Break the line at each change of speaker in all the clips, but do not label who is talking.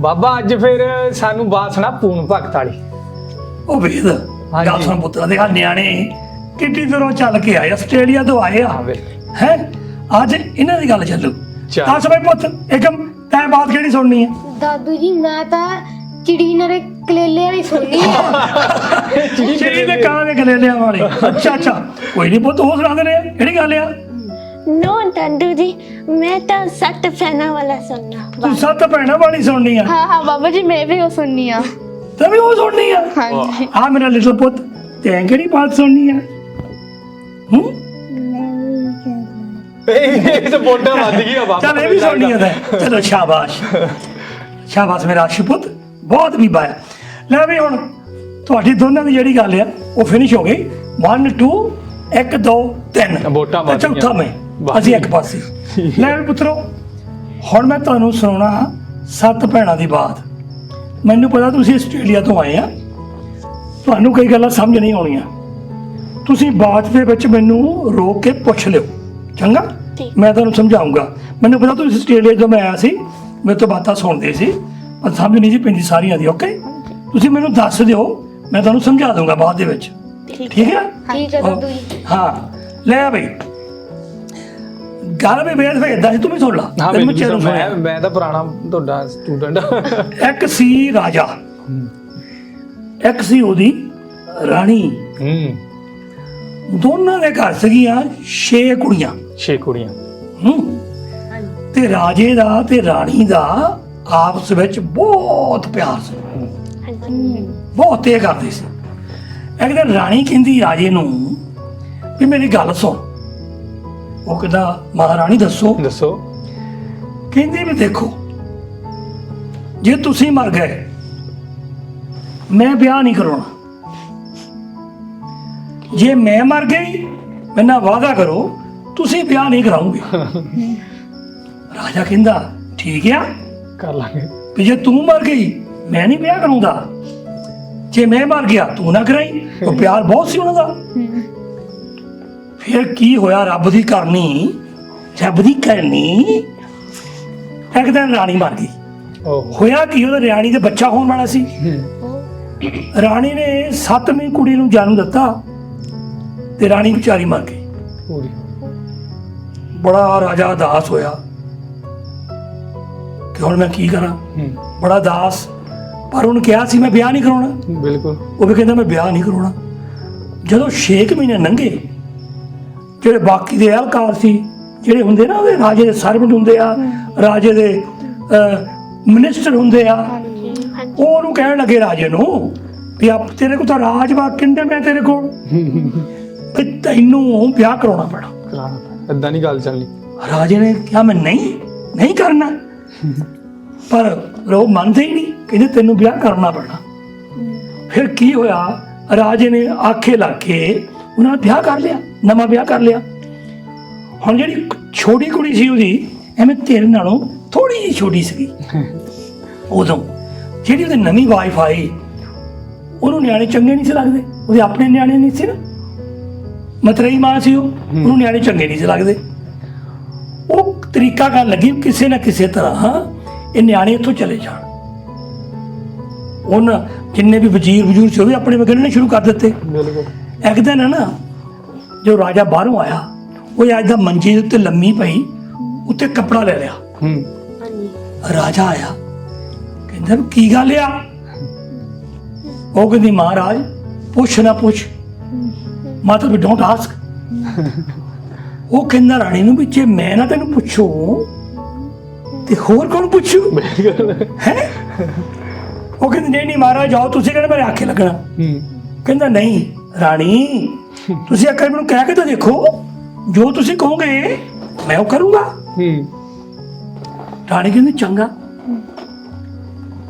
ਬਾਬਾ ਅੱਜ ਫਿਰ ਸਾਨੂੰ ਬਾਸਨਾ ਪੂਨ ਭਗਤ ਵਾਲੀ।
ਉਹ ਵੇਦ
ਹਾਂਜੀ।
ਗੱਲ ਸੁਣ ਪੁੱਤਰਾ ਦੇ ਨਿਆਣੇ ਕਿੱਡੀ ਦੂਰੋਂ ਚੱਲ ਕੇ ਆਏ ਆਸਟ੍ਰੇਲੀਆ ਤੋਂ ਆਏ ਆ।
ਹਾਂ
ਹੈ? ਅੱਜ ਇਹਨਾਂ ਦੀ ਗੱਲ ਚੱਲੂ।
ਚੱਲ।
ਦੱਸ ਬਈ ਪੁੱਤ ਇੱਕਮ ਤੈਂ ਬਾਤ ਕਿਹੜੀ ਸੁਣਨੀ ਹੈ
ਦਾਦੂ ਜੀ ਮੈਂ ਤਾਂ ਚਿੜੀ ਨਰੇ ਕਲੇਲੇ ਵਾਲੀ ਸੁਣੀ ਆ।
ਚਿੜੀ ਦੇ ਕਾਂ ਦੇ ਗਲੇਲਿਆਂ ਵਾਲੀ। ਅੱਛਾ ਅੱਛਾ। ਕੋਈ ਨਹੀਂ ਪੁੱਤ ਉਹ ਸੁਣਾ ਦੇ ਕਿਹੜੀ ਗੱਲ ਆ?
ਨੋ ਡੰਡੂ ਜੀ ਮੈਂ ਤਾਂ ਸੱਤ ਫੈਨਾ ਵਾਲਾ ਸੁਣਨਾ
ਤੂੰ ਸੱਤ ਭੈਣਾਂ ਵਾਲੀ ਸੁਣਨੀ ਆ?
ਹਾਂ ਹਾਂ ਬਾਬਾ ਜੀ ਮੈਂ ਵੀ ਉਹ ਸੁਣਨੀ ਆ।
ਤੇ ਵੀ ਉਹ ਸੁਣਨੀ ਆ?
ਹਾਂਜੀ।
ਆ ਮੇਰਾ ਲਿਟਲ ਪੁੱਤ ਤੈਂ ਕਿਹੜੀ ਬਾਤ ਸੁਣਨੀ ਆ? ਹੂੰ?
ਇਹ ਤਾਂ ਬੋਡਾ ਵੱਧ ਗਿਆ ਬਾਬਾ।
ਚੱਲ ਇਹ ਵੀ ਸੁਣਨੀ ਆ ਤੈਂ। ਚਲੋ ਸ਼ਾਬਾਸ਼। ਸ਼ਾਬਾਸ਼ ਮੇਰਾ ਆਸ਼ੂ ਪੁੱਤ ਬਹੁਤ ਵੀ ਬਾਇਆ ਲੈ ਵੀ ਹੁਣ ਤੁਹਾਡੀ ਦੋਨਾਂ ਦੀ ਜਿਹੜੀ ਗੱਲ ਆ ਉਹ ਫਿਨਿਸ਼ ਹੋ ਗਈ। 1 2 1 2 3
ਵੋਟਾਂ ਵੱਧ ਗਈਆਂ।
ਚੌਥਾ
ਮੈਂ।
ਅਸੀਂ ਇੱਕ ਪਾਸੇ। ਲੈ ਪੁੱਤਰੋ ਹੁਣ ਮੈਂ ਤੁਹਾਨੂੰ ਸੁਣਾਉਣਾ ਸੱਤ ਭੈਣਾਂ ਦੀ ਬਾਤ। ਮੈਨੂੰ ਪਤਾ ਤੁਸੀਂ ਆਸਟ੍ਰੇਲੀਆ ਤੋਂ ਆਏ ਆ। ਤੁਹਾਨੂੰ ਕਈ ਗੱਲਾਂ ਸਮਝ ਨਹੀਂ ਆਉਣੀਆਂ। ਤੁਸੀਂ ਬਾਤ ਦੇ ਵਿੱਚ ਮੈਨੂੰ ਰੋਕ ਕੇ ਪੁੱਛ ਲਿਓ। ਚੰਗਾ। ਮੈਂ ਤੁਹਾਨੂੰ ਸਮਝਾਉਂਗਾ। ਮੈਨੂੰ ਪਤਾ ਤੁਸੀਂ ਆਸਟ੍ਰੇਲੀਆ ਤੋਂ ਮੈਂ ਆਇਆ ਸੀ ਮੇਰੇ ਤੋਂ ਬਾਤਾਂ ਸੁਣਦੇ ਸੀ। ਪਰ ਸਮਝ ਨਹੀਂ ਜੀ ਪੈਂਦੀ ਸਾਰੀਆਂ ਦੀ ਓਕੇ ਤੁਸੀਂ ਮੈਨੂੰ ਦੱਸ ਦਿਓ ਮੈਂ ਤੁਹਾਨੂੰ ਸਮਝਾ ਦੂੰਗਾ ਬਾਅਦ ਦੇ ਵਿੱਚ। ਠੀਕ ਹੈ।
ਠੀਕ ਹੈ
ਹਾਂ। ਲੈ ਬਈ। ਗੱਲ ਵੀ ਵੇਦ ਵੇਦਾ ਸੀ ਤੂੰ ਵੀ ਸੁਣ ਲਾ।
ਹਾਂ
ਤੈਨੂੰ
ਮੈਨੂੰ
ਚਿਰ
ਮੈਂ
ਸੁਣਿਆ।
ਮੈਂ ਤਾਂ ਪੁਰਾਣਾ ਤੁਹਾਡਾ ਸਟੂਡੈਂਟ
ਇੱਕ ਸੀ ਰਾਜਾ ਇੱਕ ਸੀ ਉਹਦੀ ਰਾਣੀ।
ਹੂੰ।
ਦੋਨਾਂ ਦੇ ਘਰ ਸੀਗੀਆਂ ਛੇ ਕੁੜੀਆਂ।
ਛੇ ਕੁੜੀਆਂ।
ਹੂੰ। ਤੇ ਰਾਜੇ ਦਾ ਤੇ ਰਾਣੀ ਦਾ ਆਪਸ ਵਿੱਚ ਬਹੁਤ ਪਿਆਰ ਸੀ। ਬਹੁਤ ਤੇ ਕਰਦੇ ਸੀ। ਇੱਕ ਦਿਨ ਰਾਣੀ ਕਹਿੰਦੀ ਰਾਜੇ ਨੂੰ ਵੀ ਮੇਰੀ ਗੱਲ ਸੁਣ। ਉਹ ਕਹਿੰਦਾ ਮਹਾਰਾਣੀ ਦੱਸੋ।
ਦੱਸੋ।
ਕਹਿੰਦੀ ਵੀ ਦੇਖੋ ਜੇ ਤੁਸੀਂ ਮਰ ਗਏ ਮੈਂ ਵਿਆਹ ਨਹੀਂ ਕਰਾਉਣਾ। ਜੇ ਮੈਂ ਮਰ ਗਈ ਮੈਨਾਂ ਵਾਅਦਾ ਕਰੋ ਤੁਸੀਂ ਵਿਆਹ ਨਹੀਂ ਕਰਾਉਂਗੇ। ਰਾਜਾ ਕਹਿੰਦਾ ਠੀਕ ਆ।
ਕਰ ਲਾਂਗੇ।
ਵੀ ਜੇ ਤੂੰ ਮਰ ਗਈ ਮੈਂ ਨਹੀਂ ਵਿਆਹ ਕਰਾਉਂਦਾ। ਜੇ ਮੈਂ ਮਰ ਗਿਆ ਤੂੰ ਨਾ ਕਰਾਈ। ਉਹ ਪਿਆਰ ਬਹੁਤ ਸੀ ਉਹਨਾਂ ਦਾ। ਫਿਰ ਕੀ ਹੋਇਆ ਰੱਬ ਦੀ ਕਰਨੀ? ਰੱਬ ਦੀ ਕਰਨੀ? ਇੱਕ ਦਿਨ ਰਾਣੀ ਮਰ ਗਈ। ਹੋਇਆ ਕੀ? ਉਹਦੇ ਰਾਣੀ ਦੇ ਬੱਚਾ ਹੋਣ ਵਾਲਾ ਸੀ। ਰਾਣੀ ਨੇ ਸੱਤਵੀਂ ਕੁੜੀ ਨੂੰ ਜਨਮ ਦਿੱਤਾ ਤੇ ਰਾਣੀ ਵਿਚਾਰੀ ਮਰ ਗਈ। ਬੜਾ ਰਾਜਾ ਦਾਸ ਹੋਇਆ। ਕਿ ਹੁਣ ਮੈਂ ਕੀ ਕਰਾਂ? ਬੜਾ ਦਾਸ। ਪਰ ਉਹਨੂੰ ਕਿਹਾ ਸੀ ਮੈਂ ਵਿਆਹ ਨਹੀਂ ਕਰਾਉਣਾ।
ਬਿਲਕੁਲ।
ਉਹ ਵੀ ਕਹਿੰਦਾ ਮੈਂ ਵਿਆਹ ਨਹੀਂ ਕਰਾਉਣਾ। ਜਦੋਂ 6 ਮਹੀਨੇ ਲੰਘੇ ਜਿਹੜੇ ਬਾਕੀ ਦੇ ਅਹਲਕਾਰ ਸੀ ਜਿਹੜੇ ਹੁੰਦੇ ਨਾ ਉਹਦੇ ਰਾਜੇ ਦੇ ਸਰਵੈਂਟ ਹੁੰਦੇ ਆ ਰਾਜੇ ਦੇ ਮਿਨਿਸਟਰ ਹੁੰਦੇ ਆ ਉਹ ਉਹਨੂੰ ਕਹਿਣ ਲੱਗੇ ਰਾਜੇ ਨੂੰ ਵੀ ਆਪ ਤੇਰੇ ਕੋਲ ਤਾਂ ਰਾਜ ਵਾ ਕਿੰਨੇ ਮੈਂ ਤੇਰੇ ਕੋਲ? ਵੀ ਤੈਨੂੰ ਵਿਆਹ ਕਰਾਉਣਾ ਪੈਣਾ।
ਕਰਾਣਾ ਪੈਣਾ ਏਦਾਂ ਨਹੀਂ ਗੱਲ ਚੱਲਣੀ।
ਰਾਜੇ ਨੇ ਕਿਹਾ ਮੈਂ ਨਹੀਂ ਨਹੀਂ ਕਰਨਾ। ਪਰ ਉਹ ਮੰਨਦੇ ਹੀ ਨਹੀਂ ਕਹਿੰਦੇ ਤੈਨੂੰ ਵਿਆਹ ਕਰਨਾ ਪੈਣਾ। ਫਿਰ ਕੀ ਹੋਇਆ? ਰਾਜੇ ਨੇ ਆਖੇ ਲਾ ਕੇ ਉਹਨਾਂ ਨੇ ਵਿਆਹ ਕਰ ਲਿਆ। ਨਵਾਂ ਵਿਆਹ ਕਰ ਲਿਆ। ਹੁਣ ਜਿਹੜੀ ਛੋਟੀ ਕੁੜੀ ਸੀ ਉਹਦੀ ਐਵੇਂ ਤੇਰੇ ਨਾਲੋਂ ਥੋੜੀ ਜਿਹੀ ਛੋਟੀ ਸੀਗੀ। ਉਦੋਂ ਜਿਹੜੀ ਉਹਦੀ ਨਵੀਂ ਵਾਈਫ ਆਈ ਉਹਨੂੰ ਨਿਆਣੇ ਚੰਗੇ ਨਹੀਂ ਸੀ ਲੱਗਦੇ। ਉਹਦੇ ਆਪਣੇ ਨਿਆਣੇ ਨਹੀਂ ਸੀ ਨਾ। ਮਤਰੇਈ ਮਾਂ ਸੀ ਉਹ ਉਹਨੂੰ ਨਿਆਣੇ ਚੰਗੇ ਨਹੀਂ ਸੀ ਲੱਗਦੇ। ਉਹ ਤਰੀਕਾ ਕਰਨ ਲੱਗੀ ਕਿਸੇ ਨਾ ਕਿਸੇ ਤਰ੍ਹਾਂ ਇਹ ਨਿਆਣੇ ਇੱਥੋਂ ਚਲੇ ਜਾਣ। ਉਹਨਾਂ ਜਿੰਨੇ ਵੀ ਵਜ਼ੀਰ ਵਜੂਰ ਸੀ ਉਹ ਵੀ ਆਪਣੇ ਵਗਣਨੇ ਸ਼ੁਰੂ ਕਰ ਦਿੱਤੇ।
ਬਿਲਕੁਲ।
ਇੱਕ ਦਿਨ ਨਾ ਜੋ ਰਾਜਾ ਬਾਹਰੋਂ ਆਇਆ ਉਹ ਅੱਜ ਦਾ ਮੰਜੇ ਦੇ ਉੱਤੇ ਲੰਮੀ ਪਈ ਉੱਤੇ ਕੱਪੜਾ ਲੈ ਲਿਆ।
ਹੂੰ।
ਰਾਜਾ ਆਇਆ ਕਹਿੰਦਾ ਵੀ ਕੀ ਗੱਲ ਆ? ਉਹ ਕਹਿੰਦੀ ਮਹਾਰਾਜ ਪੁੱਛ ਨਾ ਪੁੱਛ। ਮਾਤਾ ਵੀ ਡੋਂਟ ਆਸਕ ਉਹ ਕਹਿੰਦਾ ਰਾਣੀ ਨੂੰ ਵੀ ਜੇ ਮੈਂ ਨਾ ਤੈਨੂੰ ਪੁੱਛੂ ਤੇ ਹੋਰ ਕੌਣ ਪੁੱਛੂ? ਹੈ? ਉਹ ਕਹਿੰਦੀ ਨਹੀਂ ਨਹੀਂ ਮਹਾਰਾਜ ਜਾਓ ਤੁਸੀਂ ਕਿਹੜੇ ਮੇਰੇ ਆਖੇ ਲੱਗਣਾ।
ਹੂੰ।
ਕਹਿੰਦਾ ਨਹੀਂ ਰਾਣੀ ਤੁਸੀਂ ਇੱਕ ਵਾਰ ਮੈਨੂੰ ਕਹਿ ਕੇ ਤਾਂ ਦੇਖੋ। ਜੋ ਤੁਸੀਂ ਕਹੋਗੇ ਮੈਂ ਉਹ ਕਰੂੰਗਾ।
ਹੂੰ।
ਰਾਣੀ ਕਹਿੰਦੀ ਚੰਗਾ।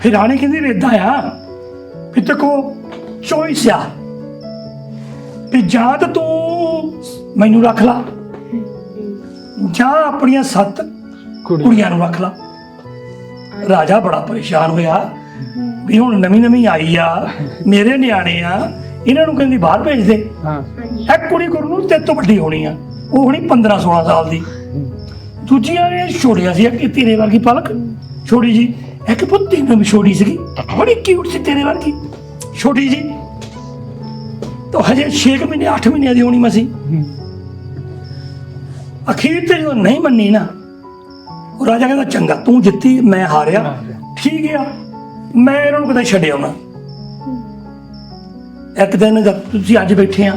ਫਿਰ ਰਾਣੀ ਕਹਿੰਦੀ ਵੀ ਏਦਾਂ ਆ ਵੀ ਤੇ ਕੋ ਚੋਇਸ ਆ ਵੀ ਜਾਂ ਤਾਂ ਤੂੰ ਮੈਨੂੰ ਰੱਖ ਲਾ ਜਾਂ ਆਪਣੀਆਂ ਸੱਤ
ਕੁੜੀ
ਕੁੜੀਆਂ ਨੂੰ ਰੱਖ ਲਾ। ਰਾਜਾ ਬੜਾ ਪਰੇਸ਼ਾਨ ਹੋਇਆ ਵੀ ਹੁਣ ਨਵੀਂ ਨਵੀਂ ਆਈ ਆ ਮੇਰੇ ਨਿਆਣੇ ਆ ਇਹਨਾਂ ਨੂੰ ਕਹਿੰਦੀ ਬਾਹਰ ਭੇਜ ਦੇ।
ਹਾਂ।
ਇੱਕ ਕੁੜੀ ਗੁਰੂ ਨੂੰ ਤੇਰੇ ਤੋਂ ਵੱਡੀ ਹੋਣੀ ਆ। ਉਹ ਹੋਣੀ 15 16 ਸਾਲ ਦੀ। ਦੂਜੀਆਂ ਨੇ ਛੋੜੀਆਂ ਸੀ ਇੱਕ ਤੇਰੇ ਵਰਗੀ ਪਲਕ ਛੋੜੀ ਜੀ। ਇੱਕ ਪੁੱਤ ਵੀ ਛੋਟੀ ਸੀਗੀ। ਬੜੀ ਕਿਊਟ ਸੀ ਤੇਰੇ ਵਰਗੀ। ਛੋਟੀ ਜੀ। ਤਾਂ ਹਜੇ 6 ਮਹੀਨੇ 8 ਮਹੀਨਿਆਂ ਦੀ ਹੋਣੀ ਮਸੀ। ਅਖੀਰ ਤੇ ਜਦੋਂ ਨਹੀਂ ਮੰਨੀ ਨਾ ਉਹ ਰਾਜਾ ਕਹਿੰਦਾ ਚੰਗਾ ਤੂੰ ਜਿੱਤੀ ਮੈਂ ਹਾਰਿਆ।
ਮੈਂ ਹਾਰਿਆ।
ਠੀਕ ਆ। ਮੈਂ ਇਹਨਾਂ ਨੂੰ ਕਦੇ ਛੱਡਿਆ ਨਾ। ਇੱਕ ਦਿਨ ਜਦ ਤੁਸੀਂ ਅੱਜ ਬੈਠੇ ਆ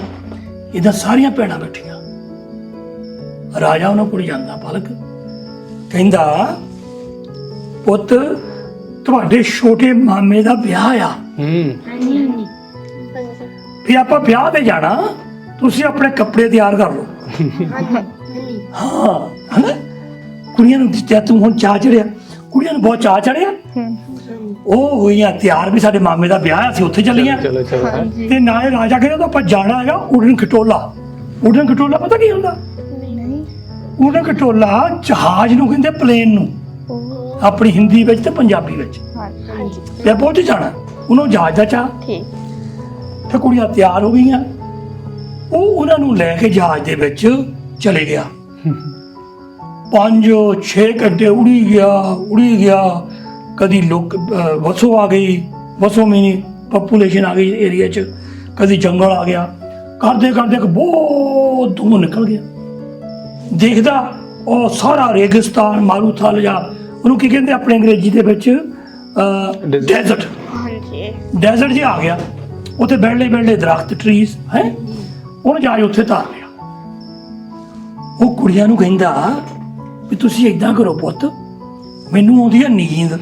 ਇਹਦਾ ਸਾਰੀਆਂ ਭੈਣਾਂ ਬੈਠੀਆਂ। ਰਾਜਾ ਉਹਨਾਂ ਕੋਲ ਜਾਂਦਾ ਪਲਕ। ਕਹਿੰਦਾ ਪੁੱਤ ਤੁਹਾਡੇ ਛੋਟੇ ਮਾਮੇ ਦਾ ਵਿਆਹ ਆ।
ਹੂੰ।
ਹਾਂਜੀ ਹਾਂਜੀ।
ਵੀ ਆਪਾਂ ਵਿਆਹ ਤੇ ਜਾਣਾ ਤੁਸੀਂ ਆਪਣੇ ਕੱਪੜੇ ਤਿਆਰ ਕਰ ਲਓ।
ਹਾਂਜੀ
ਹਾਂ ਹਨਾ? ਕੁੜੀਆਂ ਨੂੰ ਜਦ ਤੂੰ ਹੁਣ ਚਾਹ ਚੜਿਆ ਕੁੜੀਆਂ ਨੂੰ ਬਹੁਤ ਚਾਹ ਚੜਿਆ ਉਹ ਹੋਈਆਂ ਤਿਆਰ ਵੀ ਸਾਡੇ ਮਾਮੇ ਦਾ ਵਿਆਹ ਅਸੀਂ ਉੱਥੇ ਚੱਲੀਆਂ।
ਚਲੋ ਚਲੋ ਹੈਂ।
ਹਾਂਜੀ।
ਤੇ ਨਾਲੇ ਰਾਜਾ ਕਹਿੰਦਾ ਤਾਂ ਆਪਾਂ ਜਾਣਾ ਹੈਗਾ ਉਡਨ ਖਟੋਲਾ। ਉਡਨ ਖਟੋਲਾ ਪਤਾ ਕੀ ਹੁੰਦਾ?
ਨਹੀਂ।
ਉਡਨ ਖਟੋਲਾ ਜਹਾਜ਼ ਨੂੰ ਕਹਿੰਦੇ ਪਲੇਨ ਨੂੰ।
ਉਹ
ਆਪਣੀ ਹਿੰਦੀ ਵਿੱਚ ਤੇ ਪੰਜਾਬੀ ਵਿੱਚ।
ਹਾਂਜੀ।
ਤੇ ਉੱਥੇ ਜਾਣਾ। ਉਹਨੂੰ ਜਹਾਜ਼ ਦਾ ਚਾਹ
ਠੀਕ।
ਤੇ ਕੁੜੀਆਂ ਤਿਆਰ ਹੋ ਗਈਆਂ। ਉਹ ਉਹਨਾਂ ਨੂੰ ਲੈ ਕੇ ਜਹਾਜ਼ ਦੇ ਵਿੱਚ ਚਲੇ ਗਿਆ। ਪੰਜ 6 ਘੰਟੇ ਉੜੀ ਗਿਆ ਉੜੀ ਗਿਆ। ਕਦੀ ਲੋਕ ਵਸੋਂ ਆ ਗਈ ਵਸੋਂ ਮੀਨੀ ਪਪੂਲੇਸ਼ਨ ਆ ਗਈ ਏਰੀਆ 'ਚ ਕਦੀ ਜੰਗਲ ਆ ਗਿਆ। ਕਰਦੇ ਕਰਦੇ ਇੱਕ ਬਹੁਤ ਧੂੰ ਨਿਕਲ ਗਿਆ। ਦੇਖਦਾ ਉਹ ਸਾਰਾ ਰੇਗਿਸਤਾਨ ਮਾਰੂਥਲ ਜਾਂ ਉਹਨੂੰ ਕੀ ਕਹਿੰਦੇ ਆਪਣੇ ਅੰਗਰੇਜ਼ੀ ਦੇ ਵਿੱਚ. ਡੈਜ਼ਰਟ
ਹਾਂਜੀ।
ਡੈਜ਼ਰਟ ਜਿਹਾ ਆ ਗਿਆ ਉੱਥੇ ਬੈਠਲੇ ਬੈਠਲੇ ਦਰਖਤ ਟਰੀਜ਼ ਹੈ? ਉਹਨੇ ਜਾ ਕੇ ਉੱਥੇ ਧਾਰ ਲਿਆ। ਉਹ ਕੁੜੀਆਂ ਨੂੰ ਕਹਿੰਦਾ ਵੀ ਤੁਸੀਂ ਇਦਾਂ ਕਰੋ ਪੁੱਤ ਮੈਨੂੰ ਆਉਂਦੀ ਹੈ ਨੀਂਦ।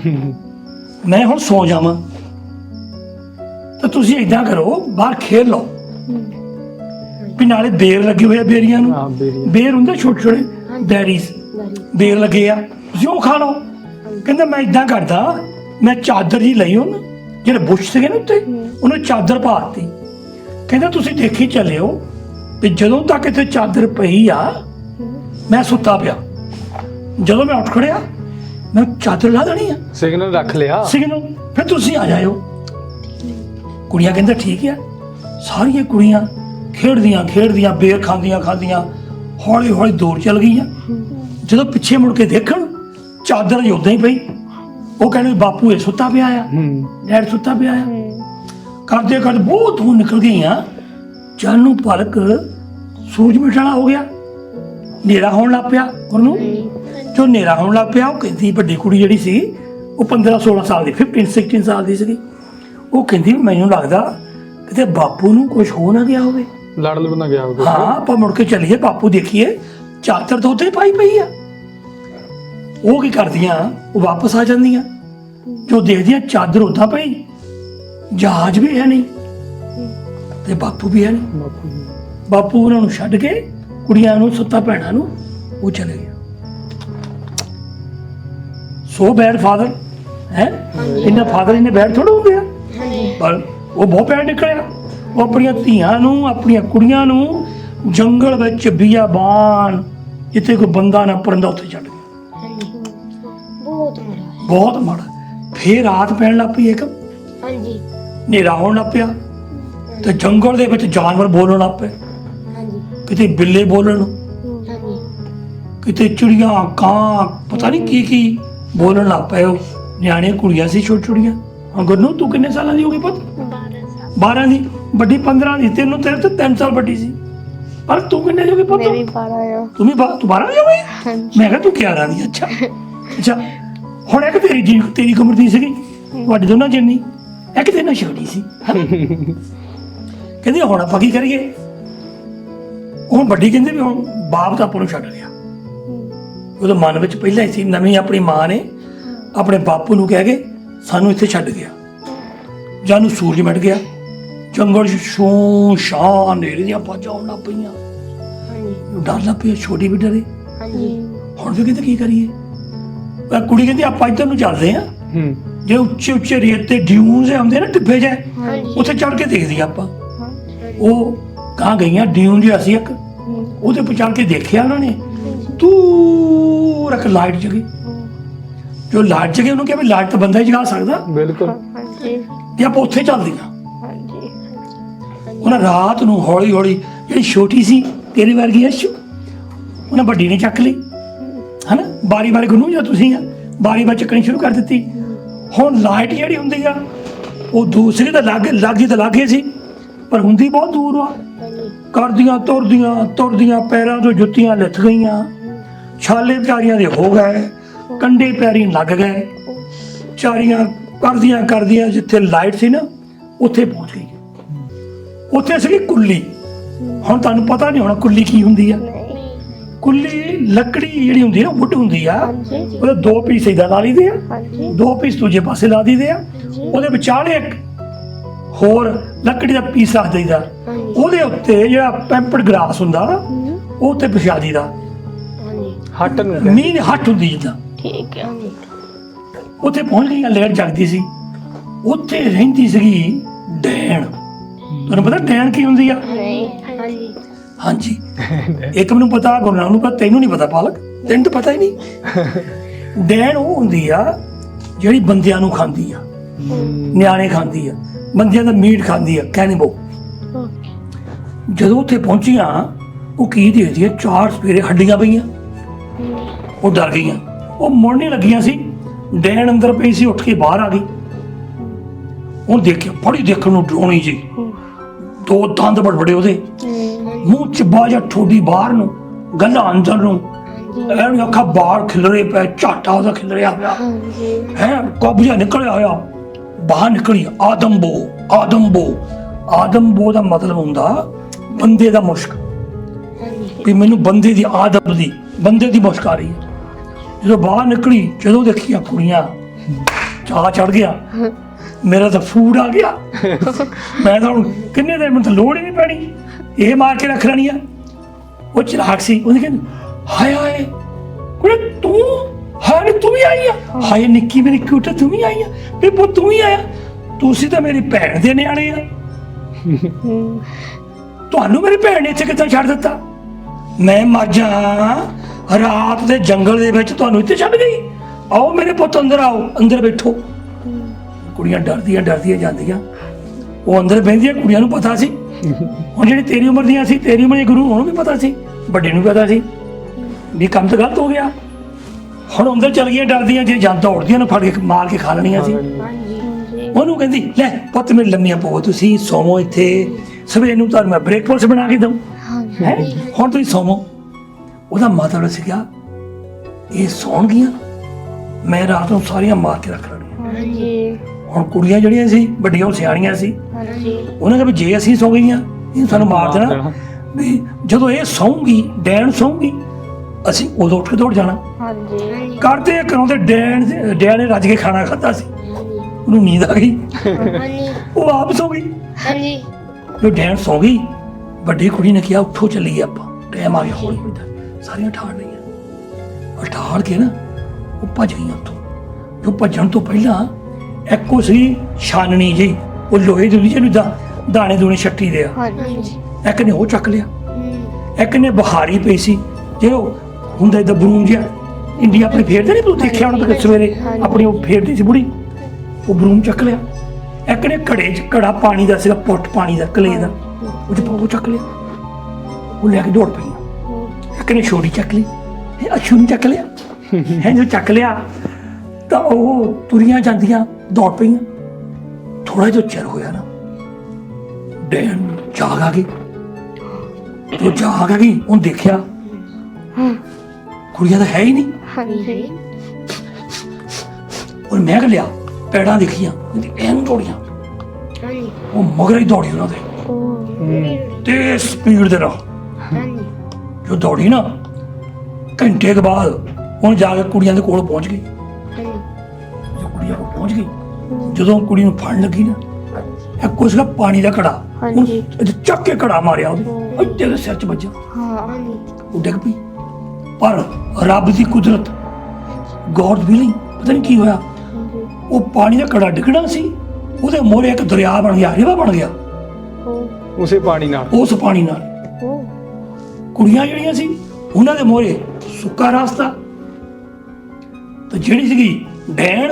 ਮੈਂ ਹੁਣ ਸੌ ਜਾਵਾਂ। ਤਾਂ ਤੁਸੀਂ ਇਦਾਂ ਕਰੋ ਬਾਹਰ ਖੇਡ ਲਓ। ਵੀ ਨਾਲੇ ਬੇਰ ਲੱਗੇ ਹੋਏ ਆ ਬੇਰੀਆਂ
ਹਾਂ
ਨੂੰ
ਬੇਰੀ
ਹੁੰਦੇ ਛੋਟੇ ਛੋਟੇ ਬੈਰੀਜ਼। ਬੇਰ ਲੱਗੇ ਆ। ਤੁਸੀਂ ਉਹ ਖਾ ਲਓ। ਕਹਿੰਦਾ ਮੈਂ ਇਦਾਂ ਕਰਦਾ ਮੈਂ ਚਾਦਰ ਜੀ ਲਈ ਉਹਨ ਜਿਹੜੇ ਬੁਸ਼ ਸੀਗੇ ਨਾ ਉੱਤੇ ਉਹਨੇ ਚਾਦਰ ਪਾਤੀ ਕਹਿੰਦਾ ਤੁਸੀਂ ਦੇਖੀ ਚੱਲਿਓ ਵੀ ਜਦੋਂ ਤੱਕ ਇੱਥੇ ਚਾਦਰ ਪਈ ਆ ਮੈਂ ਸੁੱਤਾ ਪਿਆ। ਜਦੋਂ ਮੈਂ ਉੱਠ ਖੜਿਆ ਮੈਂ ਚਾਦਰ ਲਾ ਦੇਣੀ ਆ।
ਸਿਗਨਲ ਰੱਖ ਲਿਆ।
ਸਿਗਨਲ ਫਿਰ ਤੁਸੀਂ ਆ ਜਾਇਓ। ਕੁੜੀਆਂ ਕਹਿੰਦਾ ਠੀਕ ਆ। ਸਾਰੀਆਂ ਕੁੜੀਆਂ ਖੇਡਦੀਆਂ ਖੇਡਦੀਆਂ ਬੇਰ ਖਾਂਦੀਆਂ ਖਾਂਦੀਆਂ ਹੌਲੀ ਹੌਲੀ ਦੂਰ ਚਲ ਗਈਆਂ ਜਦੋਂ ਪਿੱਛੇ ਮੁੜ ਕੇ ਦੇਖਣ ਚਾਦਰ ਉਦਾਂ ਹੀ ਪਈ। ਉਹ ਕਹਿੰਦੇ ਬਾਪੂ ਇਹ ਸੁੱਤਾ ਪਿਆ ਆ।
ਹੂੰ।
ਡੈਡ ਸੁੱਤਾ ਪਿਆ ਆ। ਕਰਦੇ ਕਰਦੇ ਬਹੁਤ ਦੂਰ ਨਿਕਲ ਗਈਆਂ। ਜਾਨੂੰ ਪਲਕ ਸੂਰਜ ਮਿਟਣਾ ਹੋ ਗਿਆ। ਹਨੇਰਾ ਹੋਣ ਲੱਗ ਪਿਆ। ਉਹਨੂੰ ਜੋ ਹਨੇਰਾ ਹੋਣ ਲੱਗ ਪਿਆ ਉਹ ਕਹਿੰਦੀ ਵੱਡੀ ਕੁੜੀ ਜਿਹੜੀ ਸੀ ਉਹ 15 16 ਸਾਲ ਦੀ 15 16 ਸਾਲ ਦੀ ਸੀਗੀ। ਉਹ ਕਹਿੰਦੀ ਮੈਨੂੰ ਲੱਗਦਾ ਕਿਤੇ ਬਾਪੂ ਨੂੰ ਕੁਝ ਹੋ ਨਾ ਗਿਆ ਹੋਵੇ।
ਲੜ ਲੜ ਨਾ ਗਿਆ ਹੋਵੇ।
ਹਾਂ ਆਪਾਂ ਮੁੜ ਕੇ ਚੱਲੀਏ ਬਾਪੂ ਦੇਖੀਏ ਚਾਦਰ ਤਾਂ ਉੱਤੇ ਪਾਈ ਪਈ ਆ। ਉਹ ਕੀ ਕਰਦੀਆਂ ਉਹ ਵਾਪਸ ਆ ਜਾਂਦੀਆਂ। ਜੋ ਦੇਖਦੀਆਂ ਚਾਦਰ ਉਦਾਂ ਪਈ ਜਹਾਜ਼ ਵੀ ਹੈ ਨਹੀਂ ਤੇ ਬਾਪੂ ਵੀ ਹੈ ਨਹੀਂ।
ਬਾਪੂ
ਉਹਨਾਂ ਨੂੰ ਛੱਡ ਕੇ ਕੁੜੀਆਂ ਨੂੰ ਸੁੱਤਾ ਭੈਣਾਂ ਨੂੰ ਉਹ ਚਲੇ ਗਿਆ ਸੋ ਬੈਡ ਫਾਦਰ ਹੈ? ਇਹਨਾਂ ਫਾਦਰ ਇਹਨੇ ਬੈਡ ਥੋੜਾ ਹੋ ਗਿਆ ਪਰ ਉਹ ਬਹੁਤ ਬੈਡ ਨਿਕਲਿਆ। ਉਹ ਆਪਣੀਆਂ ਧੀਆਂ ਨੂੰ ਆਪਣੀਆਂ ਕੁੜੀਆਂ ਨੂੰ ਜੰਗਲ ਵਿੱਚ ਬਿਆਬਾਨ ਜਿੱਥੇ ਕੋਈ ਬੰਦਾ ਨਾ ਪਰੰਦਾ ਉੱਥੇ ਛੱਡ ਗਿਆ।
ਹਾਂਜੀ। ਬਹੁਤ ਮਾੜਾ
ਬਹੁਤ ਮਾੜਾ। ਫੇਰ ਰਾਤ ਪੈਣ ਲੱਗ ਪਈ ਇੱਕ।
ਹਾਂਜੀ।
ਹਨੇਰਾ ਹੋਣ ਲੱਗ ਪਿਆ। ਤੇ ਜੰਗਲ ਦੇ ਵਿੱਚ ਜਾਨਵਰ ਬੋਲਣ ਲੱਗ ਪਏ।
ਹਾਂਜੀ।
ਕਿਤੇ ਬਿੱਲੇ ਬੋਲਣ।
ਹਾਂਜੀ।
ਕਿਤੇ ਚਿੜੀਆਂ ਕਾਂ ਪਤਾ ਨਹੀਂ ਕੀ ਕੀ ਬੋਲਣ ਲੱਗ ਪਏ ਉਹ। ਨਿਆਣੇ ਕੁੜੀਆਂ ਸੀ ਛੋਟੀ ਛੋਟੀਆਂ ਹਾਂ ਗੁਰਨੂ ਤੂੰ ਕਿੰਨੇ ਸਾਲਾਂ ਦੀ ਹੋ ਗਈ ਪੁੱਤ?
12 ਸਾਲ।
12 ਦੀ। ਵੱਡੀ 15 ਦੀ। ਤੈਨੂੰ ਤੇਰੇ ਤੋਂ 3 ਸਾਲ ਵੱਡੀ ਸੀ। ਪਰ ਤੂੰ ਕਿੰਨੇ ਦੀ ਹੋ ਗਈ ਪੁੱਤ?
ਮੇਰੀ 12 ਆ।
ਤੂੰ ਵੀ ਬਾ- ਤੂੰ 12 ਦੀ ਹੋ ਗਈ? ਮੈਂ ਕਿਹਾ ਤੂੰ 11 ਦੀ। ਅੱਛਾ। ਅੱਛਾ। ਹੁਣ ਇੱਕ ਤੇਰੀ ਜੀ ਤੇਰੀ ਉਮਰ ਦੀ ਸੀਗੀ। ਵੱਡੀ ਦੋਨਾਂ ਜਿੰਨੀ। ਇੱਕ ਤੇ ਨਾ ਛੋਟੀ ਸੀ। ਕਹਿੰਦੀ ਹੁਣ ਆਪਾਂ ਕੀ ਕਰੀਏ? ਉਹ ਵੱਡੀ ਕਹਿੰਦੀ ਵੀ ਹੁਣ ਬਾਪ ਤਾਂ ਆਪਾਂ ਨੂੰ ਛੱਡ ਗਿਆ। ਉਹਦੇ ਮਨ ਵਿੱਚ ਪਹਿਲਾਂ ਹੀ ਸੀ ਨਵੀਂ ਆਪਣੀ ਮਾਂ ਨੇ ਆਪਣੇ ਬਾਪੂ ਨੂੰ ਕਹਿ ਕੇ ਸਾਨੂੰ ਇੱਥੇ ਛੱਡ ਗਿਆ। ਜਾਨੂੰ ਸੂਰਜ ਮਿਟ ਗਿਆ। ਜੰਗਲ ਸ਼ੋਂ ਸ਼ਾਨ ਹਨੇਰੇ ਦੀਆਂ ਆਵਾਜ਼ਾਂ ਆਉਣ ਲੱਗ ਪਈਆਂ।
ਹਾਂਜੀ।
ਡਰ ਲੱਗ ਪਿਆ ਛੋਟੀ ਵੀ ਡਰੇ।
ਹਾਂਜੀ।
ਹੁਣ ਵੀ ਕਹਿੰਦੇ ਕੀ ਕਰੀਏ? ਉਹ ਕੁੜੀ ਕਹਿੰਦੀ ਆਪਾਂ ਇੱਧਰ ਨੂੰ ਚੱਲਦੇ ਆ
ਹੂੰ।
ਜੇ ਉੱਚੇ ਉੱਚੇ ਰੇਤ ਤੇ ਡਿਊਨਸ ਆਉਂਦੇ ਨਾ ਟਿੱਬੇ ਜੇ
ਹਾਂਜੀ।
ਉੱਥੇ ਚੜ ਕੇ ਦੇਖਦੀ ਆਪਾਂ। ਉਹ ਕਹਾਂ ਗਈਆਂ ਡਿਊਨ ਜਿਹਾ ਸੀ ਇੱਕ। ਉਹਦੇ ਚੜ ਕੇ ਦੇਖਿਆ ਉਹਨਾਂ ਨੇ। ਦੂਰ ਇੱਕ ਲਾਈਟ ਜਗੀ। ਜੋ ਲਾਈਟ ਜਗੀ ਉਹਨੂੰ ਕਿਹਾ ਵੀ ਲਾਈਟ ਤਾਂ ਬੰਦਾ ਹੀ ਜਗਾ ਸਕਦਾ।
ਬਿਲਕੁਲ।
ਹਾਂਜੀ।
ਤੇ ਆਪਾਂ ਉੱਥੇ ਚੱਲਦੀਆਂ।
ਹਾਂਜੀ।
ਉਹਨਾਂ ਰਾਤ ਨੂੰ ਹੌਲੀ ਹੌਲੀ ਜਿਹੜੀ ਛੋਟੀ ਸੀ ਤੇਰੀ ਵਰਗੀ ਅਸ਼ੂ ਉਹਨਾਂ ਵੱਡੀ ਨੇ ਚੱਕ ਲਈ। ਹਨਾ? ਬਾਰੀ ਬਾਰੀ ਗੁੰਨੂ ਜਾਂ ਤੁਸੀਂ ਆ? ਬਾਰੀ ਬਾਰੀ ਚੱਕਣੀ ਸ਼ੁਰੂ ਕਰ ਦਿੱਤੀ। ਹੁਣ ਲਾਈਟ ਜਿਹੜੀ ਹੁੰਦੀ ਆ ਉਹ ਦੂਸਰੀ ਤਾਂ ਲੱਗ ਲੱਗੀ ਤਾਂ ਲੱਗੇ ਸੀ ਪਰ ਹੁੰਦੀ ਬਹੁਤ ਦੂਰ ਆ। ਕਰਦੀਆਂ ਤੁਰਦੀਆਂ ਤੁਰਦੀਆਂ ਪੈਰਾਂ ਤੋਂ ਜੁੱਤੀਆਂ ਲੱਥ ਗਈਆਂ। ਛਾਲੇ ਪਿਆਰੀਆਂ ਦੇ ਹੋ ਗਏ ਕੰਡੇ ਪਿਆਰੀ ਲੱਗ ਗਏ। ਚਾਰੀਆਂ ਕਰਦੀਆਂ ਕਰਦੀਆਂ ਜਿੱਥੇ ਲਾਈਟ ਸੀ ਨਾ ਉੱਥੇ ਪਹੁੰਚ ਗਈ। ਉੱਥੇ ਸੀ ਕੁੱਲੀ। ਹੁਣ ਤੁਹਾਨੂੰ ਪਤਾ ਨਹੀਂ ਹੋਣਾ ਕੁੱਲੀ ਕੀ ਹੁੰਦੀ ਆ। ਕੁੱਲੀ ਲੱਕੜੀ ਜਿਹੜੀ ਹੁੰਦੀ ਆ ਵੁੱਡ ਹੁੰਦੀ ਆ। ਉਹਦੇ ਦੋ ਪੀਸ ਇਦਾਂ ਲਾ ਲਈਦੇ ਆ। ਦੋ ਪੀਸ ਦੂਜੇ ਪਾਸੇ ਲਾ ਦਈਦੇ ਆ। ਉਹਦੇ ਵਿਚਾਲੇ ਇੱਕ ਹੋਰ ਲੱਕੜੀ ਦਾ ਪੀਸ ਰੱਖ ਦਈਦਾ। ਉਹਦੇ ਉੱਤੇ ਜਿਹੜਾ ਪੈਂਪਡ ਗਲਾਸ ਹੁੰਦਾ ਉਹ ਉੱਤੇ ਵਿਛਾ ਦਈਦਾ।
ਹੱਟ ਨੂੰ ਕਹਿੰਦੇ।
ਮੀਨ ਹੱਟ ਹੁੰਦੀ ਜਿੱਦਾਂ।
ਠੀਕ ਹੈ।
ਉੱਥੇ ਪਹੁੰਚ ਗਈਆਂ ਲੇਟ ਜਗਦੀ ਸੀ। ਉੱਥੇ ਰਹਿੰਦੀ ਸੀਗੀ ਡੈਣ। ਤੁਹਾਨੂੰ ਪਤਾ ਡੈਣ ਕੀ ਹੁੰਦੀ ਆ?
ਨਹੀਂ
ਹਾਂਜੀ।
ਹਾਂਜੀ। ਇੱਕ ਮੈਨੂੰ ਪਤਾ ਗੁਰਨਾਮ ਨੂੰ ਪਤਾ ਤੈਨੂੰ ਨਹੀਂ ਪਤਾ ਪਾਲਕ। ਤੈਨੂੰ ਤਾਂ ਪਤਾ ਹੀ ਨਹੀਂ। ਡੈਣ ਉਹ ਹੁੰਦੀ ਆ ਜਿਹੜੀ ਬੰਦਿਆਂ ਨੂੰ ਖਾਂਦੀ ਆ। ਨਿਆਣੇ ਖਾਂਦੀ ਆ। ਬੰਦਿਆਂ ਦਾ ਮੀਟ ਖਾਂਦੀ ਆ ਕੈਨੀਬੋ ਜਦੋਂ ਉੱਥੇ ਪਹੁੰਚੀਆਂ ਉਹ ਕੀ ਦੇਖਦੀ ਆ ਚਾਰ ਸਵੇਰੇ ਹੱਡੀਆਂ ਪਈਆਂ। ਉਹ ਡਰ ਗਈਆਂ। ਉਹ ਮੁੜਨੇ ਲੱਗੀਆਂ ਸੀ। ਡੈਣ ਅੰਦਰ ਪਈ ਸੀ ਉੱਠ ਕੇ ਬਾਹਰ ਆ ਗਈ। ਉਹ ਦੇਖਿਆ ਬੜੀ ਦੇਖਣ ਨੂੰ ਡਰਾਉਣੀ ਜੀ। ਦੋ ਦੰਦ ਬੜ ਬੜੇ ਉਹਦੇ। ਮੂੰਹ ਚ ਬਾਜਾ ਠੋਡੀ ਬਾਹਰ ਨੂੰ ਗੱਲਾਂ ਅੰਦਰ ਨੂੰ। ਐਨ ਅੱਖਾਂ ਬਾਹਰ ਖਿਲਰੇ ਪਏ ਝਾਟਾ ਉਹਦਾ ਖਿਲਰਿਆ। ਪਿਆ ਹੈ ਕਬਜ਼ਾ ਨਿਕਲਿਆ ਹੋਇਆ। ਬਾਹਰ ਨਿਕਲੀ ਆਦਮਬੋ ਆਦਮਬੋ ਆਦਮਬੋ ਦਾ ਮਤਲਬ ਹੁੰਦਾ ਬੰਦੇ ਦਾ ਮੁਸ਼ਕ। ਵੀ ਮੈਨੂੰ ਬੰਦੇ ਦੀ ਆਦਮ ਦੀ ਬੰਦੇ ਦੀ ਮੁਸ਼ਕ ਆ ਰਹੀ ਹੈ। ਜਦੋਂ ਬਾਹਰ ਨਿਕਲੀ ਜਦੋਂ ਦੇਖੀਆਂ ਕੁੜੀਆਂ ਚਾਹ ਚੜ ਗਿਆ। ਮੇਰਾ ਤਾਂ ਫੂਡ ਆ ਗਿਆ। ਮੈਂ ਤਾਂ ਹੁਣ ਕਿੰਨੇ ਦਿਨ ਮੈਨੂੰ ਤਾਂ ਲੋੜ ਹੀ ਨਹੀਂ ਪੈਣੀ। ਇਹ ਮਾਰ ਕੇ ਰੱਖ ਲੈਣੀ ਆ। ਉਹ ਚਲਾਕ ਸੀ ਉਹਨੇ ਕਹਿੰਦੀ ਹਾਏ ਹਾਏ ਕੁੜੇ ਤੂੰ ਹਾਏ ਤੂੰ ਵੀ ਆਈ ਆ। ਹਾਏ ਨਿੱਕੀ ਮੇਰੀ ਕਿਊਟ ਤੂੰ ਵੀ ਆਈ ਆ। ਵੀ ਪੁੱਤ ਤੂੰ ਵੀ ਆਇਆ। ਤੁਸੀਂ ਤਾਂ ਮੇਰੀ ਭੈਣ ਦੇ ਨਿਆਣੇ ਆ। ਤੁਹਾਨੂੰ ਮੇਰੀ ਭੈਣ ਨੇ ਇੱਥੇ ਕਿੱਦਾਂ ਛੱਡ ਦਿੱਤਾ? ਮੈਂ ਮਰ ਜਾ ਰਾਤ ਦੇ ਜੰਗਲ ਦੇ ਵਿੱਚ ਤੁਹਾਨੂੰ ਇੱਥੇ ਛੱਡ ਗਈ। ਆਓ ਮੇਰੇ ਪੁੱਤ, ਅੰਦਰ ਆਓ, ਅੰਦਰ ਬੈਠੋ। ਕੁੜੀਆਂ ਡਰਦੀਆਂ ਡਰਦੀਆਂ ਜਾਂਦੀਆਂ। ਉਹ ਅੰਦਰ ਬਹਿੰਦੀਆਂ, ਕੁੜੀਆਂ ਨੂੰ ਪਤਾ ਸੀ। ਹੁਣ ਜਿਹੜੀ ਤੇਰੀ ਉਮਰ ਦੀਆਂ ਸੀ, ਤੇਰੀ ਉਮਰ ਦੇ ਗੁਰੂ ਉਹਨੂੰ ਵੀ ਪਤਾ ਸੀ, ਵੱਡੇ ਨੂੰ ਵੀ ਪਤਾ ਸੀ। ਵੀ ਕੰਮ ਤਾਂ ਗਲਤ ਹੋ ਗਿਆ। ਹੁਣ ਅੰਦਰ ਚਲ ਗਈਆਂ ਡਰਦੀਆਂ, ਜੇ ਜਾਂ ਦੌੜਦੀਆਂ ਨੂੰ, ਫੜ ਕੇ, ਮਾਰ ਕੇ ਖਾ ਲੈਣੀਆਂ ਸੀ। ਉਹਨੂੰ ਕਹਿੰਦੀ, ਲੈ ਪੁੱਤ, ਮੇਰੇ ਲੰਮੀਆਂ ਪਵੋ ਤੁਸੀਂ ਸੋਵੋ ਇੱਥੇ। ਸਵੇਰ ਨੂੰ ਤੁਹਾਨੂੰ ਮੈਂ ਬ੍ਰੇਕਫਾਸਟ ਬਣਾ ਕੇ ਦਊਂ। ਹੈ? ਹੁਣ ਤੁਸੀਂ ਸੋਵੋ। ਉਹਦਾ ਮਤਲਬ ਸੀਗਾ ਇਹ ਸੌਣਗੀਆਂ ਮੈਂ ਰਾਤ ਨੂੰ ਸਾਰੀਆਂ ਮਾਰ ਕੇ ਰੱਖ ਲੈਣੀਆਂ।
ਹਾਂਜੀ।
ਹੁਣ ਕੁੜੀਆਂ ਜਿਹੜੀਆਂ ਸੀ ਵੱਡੀਆਂ ਉਹ ਸਿਆਣੀਆਂ ਸੀ।
ਹਾਂਜੀ।
ਉਹਨਾਂ ਨੇ ਵੀ ਜੇ ਅਸੀਂ ਸੌ ਗਈਆਂ ਇਹ ਸਾਨੂੰ ਮਾਰ ਦੇਣਾ। ਵੀ ਜਦੋਂ ਇਹ ਸੌਂਗੀ ਡੈਣ ਸੌਂਗੀ ਅਸੀਂ ਉਦੋਂ ਉੱਠ ਕੇ ਦੌੜ ਜਾਣਾ।
ਹਾਂਜੀ।
ਕਰਦੇ ਕਰਾਉਂਦੇ ਡੈਣ ਡੈਣ ਨੇ ਰੱਜ ਕੇ ਖਾਣਾ ਖਾਦਾ ਸੀ। ਉਹਨੂੰ ਨੀਂਦ ਆ ਗਈ।
ਹਾਂਜੀ।
ਉਹ ਆਪ ਸੌ ਗਈ।
ਹਾਂਜੀ।
ਉਹ ਡੈਣ ਸੌ ਗਈ ਵੱਡੀ ਕੁੜੀ ਨੇ ਕਿਹਾ ਉੱਠੋ ਚੱਲੀਏ ਆਪਾਂ ਟਾਈਮ ਆ ਗਿਆ ਹੌਲੀ ਹੌਲੀ ਦਾ ਸਾਰੀਆਂ ਠਾੜ ਲਈਆਂ। ਉਹ ਠਾੜ ਕੇ ਨਾ ਉਹ ਭੱਜ ਗਈਆਂ ਉੱਥੋਂ। ਜੋ ਭੱਜਣ ਤੋਂ ਪਹਿਲਾਂ ਇੱਕੋ ਸੀ ਛਾਨਣੀ ਜੀ ਉਹ ਲੋਹੇ ਦੀ ਹੁੰਦੀ ਜਿਹਨੂੰ ਦਾ ਦਾਣੇ ਦੂਣੇ ਛੱਟੀ ਦੇ ਆ।
ਹਾਂਜੀ।
ਇੱਕ ਨੇ ਉਹ ਚੱਕ ਲਿਆ। ਇੱਕ ਨੇ ਬੁਖਾਰੀ ਪਈ ਸੀ ਜਿਹੜਾ ਹੁੰਦਾ ਇਹਦਾ ਬਰੂਮ ਜਿਹਾ ਇੰਡੀਆ ਆਪਣੇ ਫੇਰਦੇ ਨਹੀਂ ਤੂੰ ਦੇਖਿਆ ਹੋਣਾ ਤਾਂ ਸਵੇਰੇ ਆਪਣੀ ਉਹ ਫੇਰਦੀ ਸੀ ਬੁੜੀ ਉਹ ਬਰੂਮ ਚੱਕ ਲਿਆ। ਇੱਕ ਨੇ ਘੜੇ 'ਚ ਘੜਾ ਪਾਣੀ ਦਾ ਸੀਗਾ ਪੁੱਟ ਪਾਣੀ ਦਾ ਕਲੇ ਦਾ। ਉਹ 'ਚ ਉਹ ਚੱਕ ਲਿਆ। ਉਹ ਲੈ ਕੇ ਦੌੜ ਪਈ। ਇੱਕ ਨੇ ਛੋਟੀ ਚੱਕ ਲਈ ਇਹ ਅਛੂ ਨੇ ਚੱਕ ਲਿਆ। ਹੈ ਜੋ ਚੱਕ ਲਿਆ ਤਾਂ ਉਹ ਤੁਰੀਆਂ ਜਾਂਦੀਆਂ ਦੌੜ ਪਈਆਂ। ਥੋੜਾ ਜਿਹਾ ਚਿਰ ਹੋਇਆ ਨਾ ਡੈਨ ਜਾਗ ਆ ਗਈ। ਉਹ ਜਾਗ ਆ ਗਈ ਉਹ ਦੇਖਿਆ। ਕੁੜੀਆਂ ਤਾਂ ਹੈ ਹੀ ਨਹੀਂ।
ਹਾਂਜੀ।
ਉਹ ਮੈਂ ਕਿ ਲਿਆ ਪੈੜਾਂ ਦੇਖੀਆਂ ਐਨ ਦੌੜੀਆਂ। ਉਹ ਮਗਰ ਹੀ ਦੌੜੀ ਉਹਨਾਂ ਦੇ। ਤੇ ਸਪੀਡ ਦੇ ਨਾਲ
ਹਾਂਜੀ।
ਜੋ ਦੌੜੀ ਨਾ ਘੰਟੇ ਕੇ ਬਾਅਦ ਉਹ ਜਾ ਕੇ ਕੁੜੀਆਂ ਦੇ ਕੋਲ ਪਹੁੰਚ ਗਈ। ਜੋ ਕੁੜੀਆਂ ਕੋਲ ਪਹੁੰਚ ਗਈ ਜਦੋਂ ਕੁੜੀ ਨੂੰ ਫੜਨ ਲੱਗੀ ਨਾ ਇਹ ਕੁਛ ਦਾ ਪਾਣੀ ਦਾ ਘੜਾ।
ਹਾਂਜੀ।
ਚੱਕ ਕੇ ਘੜਾ ਮਾਰਿਆ ਉਹਦੇ ਅੱਧੇ ਦੇ ਸਿਰ 'ਚ ਵੱਜਾ
ਹਾਂ
ਹਾਂਜੀ।
ਉਹ ਡਿੱਗ ਪਈ। ਪਰ ਰੱਬ ਦੀ ਕੁਦਰਤ ਗੋਡ ਵਿਲਿੰਗ ਪਤਾ ਨਹੀਂ ਕੀ ਹੋਇਆ। ਉਹ ਪਾਣੀ ਦਾ ਘੜਾ ਡਿੱਗਣਾ ਸੀ ਉਹਦੇ ਮੋਰੇ ਇੱਕ ਦਰਿਆ ਬਣ ਗਿਆ ਰਿਵਾ ਬਣ ਗਿਆ।
ਉਸੇ ਪਾਣੀ ਨਾਲ।
ਉਸ ਪਾਣੀ ਨਾਲ। ਕੁੜੀਆਂ ਜਿਹੜੀਆਂ ਸੀ ਉਹਨਾਂ ਦੇ ਮੋਰੇ ਸੁੱਕਾ ਰਸਤਾ। ਤੇ ਜਿਹੜੀ ਸੀਗੀ ਡੈਣ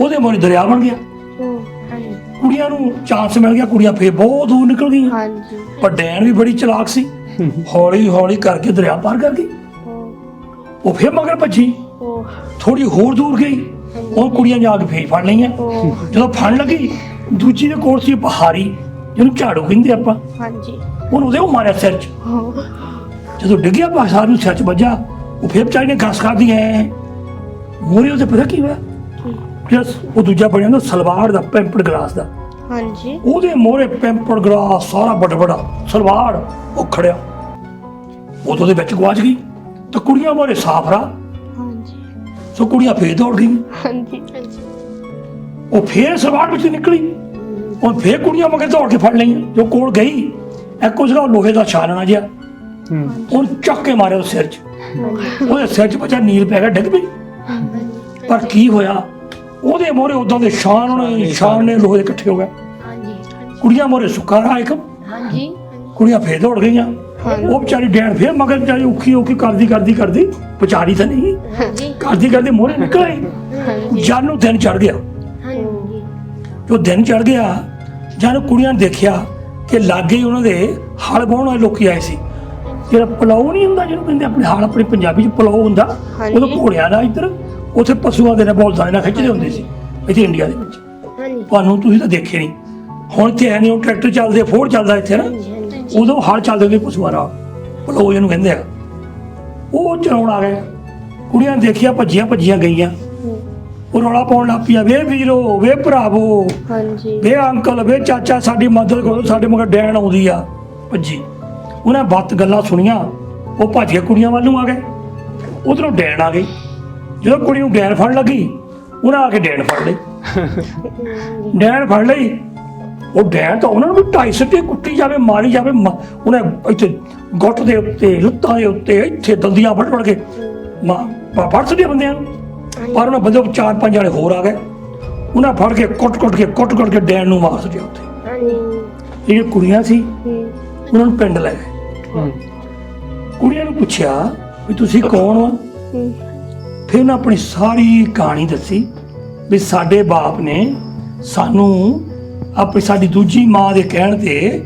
ਉਹਦੇ ਮੋਰੇ ਦਰਿਆ ਬਣ ਗਿਆ।
ਹਾਂਜੀ
ਕੁੜੀਆਂ ਨੂੰ ਚਾਂਸ ਮਿਲ ਗਿਆ ਕੁੜੀਆਂ ਫੇਰ ਬਹੁਤ ਦੂਰ ਨਿਕਲ ਗਈਆਂ।
ਹਾਂਜੀ।
ਪਰ ਡੈਣ ਵੀ ਬੜੀ ਚਲਾਕ ਸੀ। ਹੌਲੀ ਹੌਲੀ ਕਰਕੇ ਦਰਿਆ ਪਾਰ ਕਰ ਗਈ। ਉਹ ਫੇਰ ਮਗਰ ਭੱਜੀ।
ਉਹ
ਥੋੜੀ ਹੋਰ ਦੂਰ ਗਈ। ਉਹ ਕੁੜੀਆਂ ਜਾ ਕੇ ਫੇਰ ਫੜ ਲਈਆਂ। ਜਦੋਂ ਫੜਨ ਲੱਗੀ ਦੂਜੀ ਦੇ ਕੋਲ ਸੀ ਬਹਾਰੀ। ਜਿਹਨੂੰ ਝਾੜੂ ਕਹਿੰਦੇ ਆਪਾਂ।
ਹਾਂਜੀ।
ਉਹਨੂੰ ਉਹਦੇ ਉਹ ਮਾਰਿਆ ਸਿਰ 'ਚ। ਜਦੋਂ ਡਿੱਗਿਆ ਬਾਸਾਰ ਨੂੰ ਸਿਰ 'ਚ ਵੱਜਾ ਉਹ ਫੇਰ ਵਿਚਾਰੀ ਨੇ ਘਸ ਕਰਦੀ ਐ। ਮੋਰੇ ਉਹਦੇ ਪਤਾ ਕੀ ਹੋਇਆ? ਜਸ ਉਹ ਦੂਜਾ ਬਣਿਆ ਨਾ ਸਲਵਾਰ ਦਾ ਪੈਂਪਰ ਗਲਾਸ ਦਾ।
ਹਾਂਜੀ।
ਉਹਦੇ ਮੋਰੇ ਪੈਂਪਰ ਗਲਾਸ ਸਾਰਾ ਵੱਡਾ ਵੱਡਾ ਸਲਵਾਰ ਉਹ ਖੜਿਆ। ਉਹ ਤੋਂ ਉਹਦੇ ਵਿੱਚ ਗਵਾਚ ਗਈ। ਤਾਂ ਕੁੜੀਆਂ ਮੋਰੇ ਸਾਫ਼ ਰਾ
ਹਾਂਜੀ।
ਸੋ ਕੁੜੀਆਂ ਫੇਰ ਦੌੜ ਗਈਆਂ।
ਹਾਂਜੀ।
ਉਹ ਫੇਰ ਸਲਵਾਰ ਵਿੱਚ ਨਿਕਲੀ। ਉਹ ਫੇਰ ਕੁੜੀਆਂ ਮਗੇ ਦੌੜ ਕੇ ਫੜ ਲਈਆਂ ਜੋ ਕੋਲ ਗਈ ਇੱਕੋ ਜਿਹੜਾ ਲੋਹੇ ਦਾ ਛਾਲਣਾ ਜਿਹਾ।
ਹੂੰ।
ਉਹ ਚੱਕ ਕੇ ਮਾਰਿਆ ਉਹ ਸਿਰ 'ਚ। ਉਹਦੇ ਸਿਰ 'ਚ ਬੱਚਾ ਨੀਲ ਪੈ ਗਿਆ ਡਿੱਗ ਪਈ। ਪਰ ਕੀ ਹੋਇਆ? ਉਹਦੇ ਮੋਰੇ ਉਦਾਂ ਦੇ ਸ਼ਾਨ ਨੇ ਸ਼ਾਨ ਨੇ ਲੋਹੇ ਇਕੱਠੇ ਹੋ ਗਏ।
ਹਾਂਜੀ
ਕੁੜੀਆਂ ਮੋਰੇ ਸੁੱਕਾ ਰਾ ਇੱਕ।
ਹਾਂਜੀ।
ਕੁੜੀਆਂ ਫੇਰ ਦੌੜ ਗਈਆਂ। ਉਹ ਵਿਚਾਰੀ ਡੈਣ ਫੇਰ ਮਗਰ ਵਿਚਾਰੀ ਔਖੀ ਔਖੀ ਕਰਦੀ ਕਰਦੀ ਕਰਦੀ ਵਿਚਾਰੀ ਤਾਂ ਨਹੀਂ।
ਹਾਂਜੀ।
ਕਰਦੀ ਕਰਦੀ ਮੋਰੇ ਨਿਕਲ ਆਈ। ਜਦ ਨੂੰ ਦਿਨ ਚੜ ਗਿਆ।
ਹਾਂਜੀ।
ਜੋ ਦਿਨ ਚੜ ਗਿਆ ਜਦ ਕੁੜੀਆਂ ਨੇ ਦੇਖਿਆ ਕਿ ਲਾਗੇ ਉਹਨਾਂ ਦੇ ਹਲ ਵਾਹੁਣ ਵਾਲੇ ਲੋਕੀ ਆਏ ਸੀ। ਜਿਹੜਾ ਪਲਾਉ ਨਹੀਂ ਹੁੰਦਾ ਜਿਹਨੂੰ ਕਹਿੰਦੇ ਆਪਣੇ ਹਾਲ ਆਪਣੀ ਪੰਜਾਬੀ ਚ ਪਲਾਉ ਹੁੰਦਾ। ਉਹਦਾ ਘੋੜਿਆਂ ਦਾ ਇੱਧਰ ਉੱਥੇ ਪਸ਼ੂਆਂ ਦੇ ਨਾਲ ਬੋਲਦਾ ਨਾਲ ਖਿੱਚਦੇ ਹੁੰਦੇ ਸੀ ਇੱਥੇ ਇੰਡੀਆ ਦੇ ਵਿੱਚ। ਤੁਹਾਨੂੰ ਤੁਸੀਂ ਤਾਂ ਦੇਖੇ ਨਹੀਂ। ਹੁਣ ਤੇ ਹੈ ਨਹੀਂ ਉਹ ਟਰੈਕਟਰ ਚੱਲਦੇ ਫੋਰ ਚੱਲਦਾ ਇੱਥੇ ਨਾ। ਉਦੋਂ ਹਲ ਚੱਲਦੇ ਹੁੰਦੇ ਪਸ਼ੂਆਂ ਨਾਲ। ਪਲਾਉ ਇਹਨੂੰ ਕਹਿੰਦੇ ਆ। ਉਹ ਚਲਾਉਣ ਆ ਗਏ। ਕੁੜੀਆਂ ਨੇ ਦੇਖਿਆ ਭੱਜੀਆਂ ਭੱਜੀਆਂ ਗਈਆਂ। ਉਹ ਰੌਲਾ ਪਾਉਣ ਲੱਗ ਪਿਆ ਵੇ ਵੀਰੋ ਵੇ ਭਰਾਵੋ
ਹਾਂਜੀ।
ਵੇ ਅੰਕਲ ਵੇ ਚਾਚਾ ਸਾਡੀ ਮਦਦ ਕਰੋ ਸਾਡੇ ਮਗਰ ਡੈਣ ਆਉਂਦੀ ਆ। ਭੱਜੀ। ਉਹਨਾਂ ਬੱਤ ਗੱਲਾਂ ਸੁਣੀਆਂ ਉਹ ਭੱਜ ਕੇ ਕੁੜੀਆਂ ਵੱਲ ਨੂੰ ਆ ਗਏ। ਉਧਰੋਂ ਡੈਣ ਆ ਗਈ। ਜਦੋਂ ਕੁੜੀ ਨੂੰ ਡੈਣ ਫੜ ਲੱਗੀ ਉਹਨਾਂ ਆ ਕੇ ਡੈਣ ਫੜ ਲਈ। ਡੈਣ ਫੜ ਲਈ। ਉਹ ਡੈਣ ਤਾਂ ਉਹਨਾਂ ਨੂੰ ਵੀ ਢਾਈ ਸੱਟੇ ਕੁੱਟੀ ਜਾਵੇ ਮਾਰੀ ਜਾਵੇ ਉਹਨੇ ਇੱਥੇ ਗੁੱਟ ਦੇ ਉੱਤੇ ਲੁੱਤਾਂ ਦੇ ਉੱਤੇ ਇੱਥੇ ਦੰਦੀਆਂ ਫੜ ਫੜ ਕੇ ਮਾਂ ਫੜ ਸੱਟੇ ਬੰਦਿਆਂ ਨੂੰ। ਪਰ ਉਹਨਾਂ ਬੰਦੇ ਚਾਰ ਪੰਜ ਵਾਲੇ ਹੋਰ ਆ ਗਏ। ਉਹਨਾਂ ਫੜ ਕੇ ਕੁੱਟ-ਕੁੱਟ ਕੇ ਕੁੱਟ-ਕੁੱਟ ਕੇ ਡੈਣ ਨੂੰ ਮਾਰ ਸੱਟਿਆ ਉੱਥੇ।
ਹਾਂਜੀ।
ਜਿਹੜੀਆਂ ਕੁੜੀਆਂ ਸੀ ਉਹਨਾਂ ਨੂੰ ਪਿੰਡ ਲੈ ਗਏ। ਕੁੜੀਆਂ ਨੂੰ ਪੁੱਛਿਆ ਵੀ ਤੁਸੀਂ ਕੌਣ ਹੋ? ਫਿਰ ਉਹਨਾਂ ਆਪਣੀ ਸਾਰੀ ਕਹਾਣੀ ਦੱਸੀ ਵੀ ਸਾਡੇ ਬਾਪ ਨੇ ਸਾਨੂੰ ਆਪਣੀ ਸਾਡੀ ਦੂਜੀ ਮਾਂ ਦੇ ਕਹਿਣ ਤੇ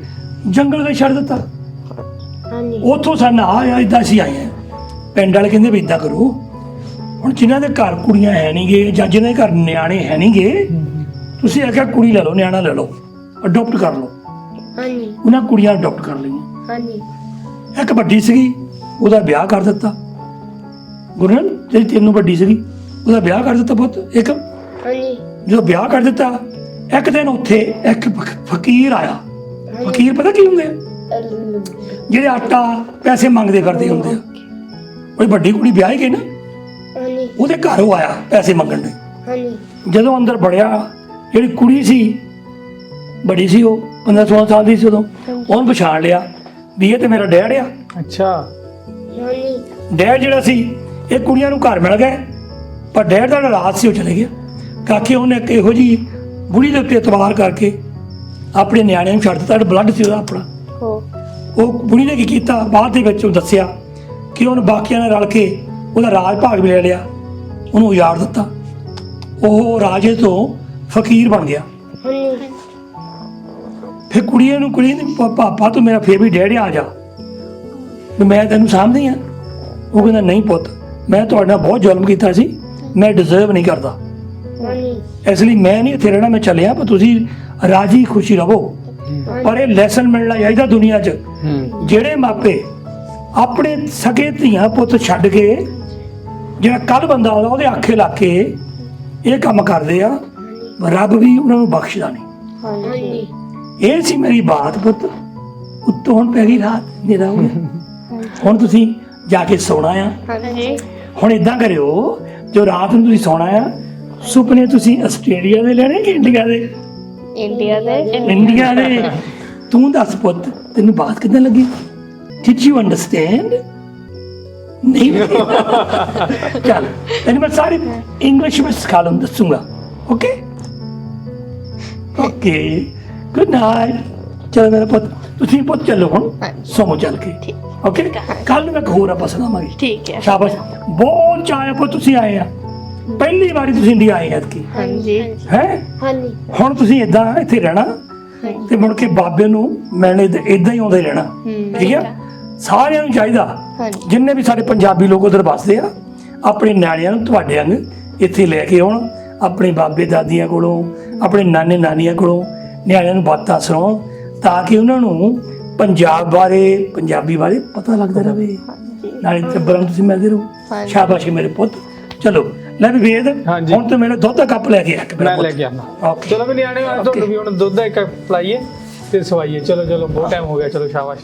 ਜੰਗਲ ਵਿੱਚ ਛੱਡ ਦਿੱਤਾ।
ਹਾਂਜੀ।
ਉੱਥੋਂ ਸਾਡਾ ਆਇਆ ਇਦਾਂ ਸੀ ਆਏ ਪਿੰਡ ਵਾਲੇ ਕਹਿੰਦੇ ਵੀ ਇਦਾਂ ਕਰੋ ਹੁਣ ਜਿਨ੍ਹਾਂ ਦੇ ਘਰ ਕੁੜੀਆਂ ਹੈ ਨਹੀਂਗੇ ਜਾਂ ਜਿਨ੍ਹਾਂ ਦੇ ਘਰ ਨਿਆਣੇ ਹੈ ਨਹੀਂਗੇ ਤੁਸੀਂ ਆਖਿਆ ਕੁੜੀ ਲੈ ਲਓ ਨਿਆਣਾ ਲੈ ਲਓ ਅਡਾਪਟ ਕਰ ਲਓ।
ਹਾਂਜੀ।
ਉਹਨਾਂ ਕੁੜੀਆਂ ਅਡਾਪਟ ਕਰ ਲਈਆਂ।
ਹਾਂਜੀ।
ਇੱਕ ਵੱਡੀ ਸੀਗੀ ਉਹਦਾ ਵਿਆਹ ਕਰ ਦਿੱਤਾ। ਗੁਰਨ ਜਿਹੜੀ ਤੈਨੂੰ ਵੱਡੀ ਸੀਗੀ ਉਹਦਾ ਵਿਆਹ ਕਰ ਦਿੱਤਾ ਪੁੱਤ ਇੱਕ।
ਹਾਂਜੀ।
ਜਦੋਂ ਵਿਆਹ ਕਰ ਦਿੱਤਾ ਇੱਕ ਦਿਨ ਉੱਥੇ ਇੱਕ ਫਕ- ਫਕੀਰ ਆਇਆ। ਫਕੀਰ ਪਤਾ ਕੀ ਹੁੰਦੇ ਆ? ਜਿਹੜੇ ਆਟਾ ਪੈਸੇ ਮੰਗਦੇ ਕਰਦੇ ਹੁੰਦੇ ਆ। ਕੋਈ ਵੱਡੀ ਕੁੜੀ ਵਿਆਹ ਹੀ ਗਈ ਨਾ ਉਹਦੇ ਘਰ ਉਹ ਆਇਆ ਪੈਸੇ ਮੰਗਣ ਲਈ।
ਹਾਂਜੀ।
ਜਦੋਂ ਅੰਦਰ ਵੜਿਆ ਜਿਹੜੀ ਕੁੜੀ ਸੀ ਬੜੀ ਸੀ ਉਹ 15 16 ਸਾਲ ਦੀ ਸੀ ਉਦੋਂ ਉਹਨੂੰ ਪਛਾਣ ਲਿਆ ਵੀ ਇਹ ਤੇ ਮੇਰਾ ਡੈਡ ਆ।
ਅੱਛਾ।
ਹਾਂਜੀ।
ਡੈਡ ਜਿਹੜਾ ਸੀ ਇਹ ਕੁੜੀਆਂ ਨੂੰ ਘਰ ਮਿਲ ਗਏ ਪਰ ਡੈਡ ਦਾ ਜਿਹੜਾ ਰਾਤ ਸੀ ਉਹ ਚਲੇ ਗਿਆ। ਕਾਕੇ ਉਹਨੇ ਇੱਕ ਇਹੋ ਜੀ ਬੁੜੀ ਦੇ ਉੱਤੇ ਇਤਬਾਰ ਕਰਕੇ ਆਪਣੇ ਨਿਆਣਿਆਂ ਨੂੰ ਛੱਡ ਦਿੱਤਾ ਬਲੱਡ ਸੀ ਉਹਦਾ ਆਪਣਾ।
ਹੋ
ਉਹ ਬੁੜੀ ਨੇ ਕੀ ਕੀਤਾ ਬਾਅਦ ਦੇ ਵਿੱਚ ਉਹ ਦੱਸਿਆ ਕਿ ਉਹਨੇ ਬਾਕੀਆਂ ਨਾਲ ਰਲ ਕੇ ਉਹਦਾ ਰਾਜ ਭਾਗ ਵੀ ਲੈ ਲਿਆ। ਉਹਨੂੰ ਉਜਾੜ ਦਿੱਤਾ। ਉਹ ਰਾਜੇ ਤੋਂ ਫਕੀਰ ਬਣ ਗਿਆ। ਫਿਰ ਕੁੜੀਆਂ ਨੂੰ ਕੁੜੀ ਨੇ ਪਾਪਾ ਤੂੰ ਮੇਰਾ ਫੇਰ ਵੀ ਡੈਡੀ ਆ ਜਾ। ਮੈਂ ਤੈਨੂੰ ਸਾਂਭਦੀ ਆ। ਉਹ ਕਹਿੰਦਾ ਨਹੀਂ ਪੁੱਤ ਮੈਂ ਤੁਹਾਡੇ ਨਾਲ ਬਹੁਤ ਜ਼ੁਲਮ ਕੀਤਾ ਸੀ। ਮੈਂ ਡਿਜ਼ਰਵ ਨਹੀਂ ਕਰਦਾ। ਇਸ ਲਈ ਮੈਂ ਨਹੀਂ ਇੱਥੇ ਰਹਿਣਾ ਮੈਂ ਚੱਲਿਆ ਪਰ ਤੁਸੀਂ ਰਾਜੀ ਖੁਸ਼ੀ ਰਹੋ। ਪਰ ਇਹ ਲੈਸਨ ਮਿਲਣਾ ਚਾਹੀਦਾ ਦੁਨੀਆ 'ਚ। ਜਿਹੜੇ ਮਾਪੇ ਆਪਣੇ ਸਕੇ ਧੀਆਂ ਪੁੱਤ ਛੱਡ ਕੇ ਜਿਹੜਾ ਕੱਲ ਬੰਦਾ ਆਉਂਦਾ ਉਹਦੇ ਆਖੇ ਲਾ ਕੇ ਇਹ ਕੰਮ ਕਰਦੇ ਆ ਰੱਬ ਵੀ ਉਹਨਾਂ ਨੂੰ ਬਖਸ਼ਦਾ ਨਹੀਂ।
ਹਾਂਜੀ।
ਇਹ ਸੀ ਮੇਰੀ ਬਾਤ ਪੁੱਤ। ਉੱਤੋਂ ਹੁਣ ਪੈ ਗਈ ਰਾਤ ਹੋ ਗਿਆ। ਹੁਣ ਤੁਸੀਂ ਜਾ ਕੇ ਸੌਣਾ ਆ।
ਹਾਂਜੀ।
ਹੁਣ ਇਦਾਂ ਕਰਿਓ ਜੋ ਰਾਤ ਨੂੰ ਤੁਸੀਂ ਸੌਣਾ ਆ ਸੁਪਨੇ ਤੁਸੀਂ ਆਸਟ੍ਰੇਲੀਆ ਦੇ ਲੈਣੇ ਕਿ ਇੰਡੀਆ ਦੇ?
ਇੰਡੀਆ ਦੇ
ਇੰਡੀਆ ਦੇ। ਤੂੰ ਦੱਸ ਪੁੱਤ ਤੈਨੂੰ ਬਾਤ ਕਿਦਾਂ ਲੱਗੀ? ਡਿਡ ਯੂ ਅੰਡਰਸਟੈਂਡ ਨਹੀਂ। ਚੱਲ ਤੈਨੂੰ ਮੈਂ ਸਾਰੀ ਇੰਗਲਿਸ਼ ਵਿੱਚ ਸਿਖਾ ਲੂੰ ਦੱਸੂਗਾ। ਓਕੇ ਓਕੇ ਗੁੱਡ ਨਾਈਟ ਚਲੋ ਮੇਰਾ ਪੁੱਤ ਤੁਸੀਂ ਪੁੱਤ ਚੱਲੋ ਹੁਣ ਸੋਮੋ ਚੱਲ ਕੇ। ਓਕੇ ਕੱਲ ਨੂੰ ਮੈਂ ਇੱਕ ਹੋਰ ਆਪਾਂ ਸੁਣਾਵਾਂਗੇ।
ਠੀਕ ਹੈ।
ਸ਼ਾਬਾਸ਼। ਬਹੁਤ ਚਾਹਿਆ ਪੁੱਤ ਤੁਸੀਂ ਆਏ ਆ। ਪਹਿਲੀ ਵਾਰੀ ਤੁਸੀਂ ਇੰਡੀਆ ਆਏ ਐਤਕੀ।
ਹਾਂਜੀ।
ਹੈ?
ਹਾਂਜੀ।
ਹੁਣ ਤੁਸੀਂ ਇਦਾਂ ਇੱਥੇ ਰਹਿਣਾ ਤੇ ਮੁੜ ਕੇ ਬਾਬੇ ਨੂੰ ਮਿਲਣੇ ਇਦਾਂ ਹੀ ਆਉਂਦੇ ਰਹਿਣਾ। ਠੀਕ ਹੈ ਸਾਰਿਆਂ ਨੂੰ ਚਾਹੀਦਾ
ਹਾਂਜੀ।
ਜਿੰਨੇ ਵੀ ਸਾਡੇ ਪੰਜਾਬੀ ਲੋਕ ਉਧਰ ਵੱਸਦੇ ਆ ਆਪਣੇ ਨਿਆਣਿਆਂ ਨੂੰ ਤੁਹਾਡੇ ਵਾਂਗ ਇੱਥੇ ਲੈ ਕੇ ਆਉਣ ਆਪਣੇ ਬਾਬੇ ਦਾਦੀਆਂ ਕੋਲੋਂ ਆਪਣੇ ਨਾਨੇ ਨਾਨੀਆਂ ਕੋਲੋਂ ਨਿਆਣਿਆਂ ਨੂੰ ਬਾਤਾਂ ਸੁਣਾਓ ਤਾਂ ਕਿ ਉਹਨਾਂ ਨੂੰ ਪੰਜਾਬ ਬਾਰੇ ਪੰਜਾਬੀ ਬਾਰੇ ਪਤਾ ਲੱਗਦਾ ਰਹੇ। ਨਾਲੇ ਟੱਬਰਾਂ ਨੂੰ ਤੁਸੀਂ ਮਿਲਦੇ ਰਹੋ। ਸ਼ਾਬਾਸ਼ ਮੇਰੇ ਪੁੱਤ। ਚਲੋ ਲੈ ਵੀ ਵੇਦ। ਹੁਣ ਤੂੰ ਮੈਨੂੰ ਦੁੱਧ ਦਾ ਕੱਪ ਲੈ ਕੇ ਆ ਮੇਰਾ
ਮੈਂ ਲੈ। ਕੇ ਆਣਾ
ਓਕੇ।
ਚਲੋ ਵੀ ਨਿਆਣੇ ਤੁਹਾਨੂੰ ਵੀ ਹੁਣ ਦੁੱਧ ਦਾ ਇੱਕ ਪਲਾਈਏ ਤੇ ਸਵਾਈਏ। ਚਲੋ ਚਲੋ ਬਹੁਤ ਟਾਈਮ ਹੋ ਗਿਆ। ਚਲੋ ਸ਼ਾਬਾਸ਼।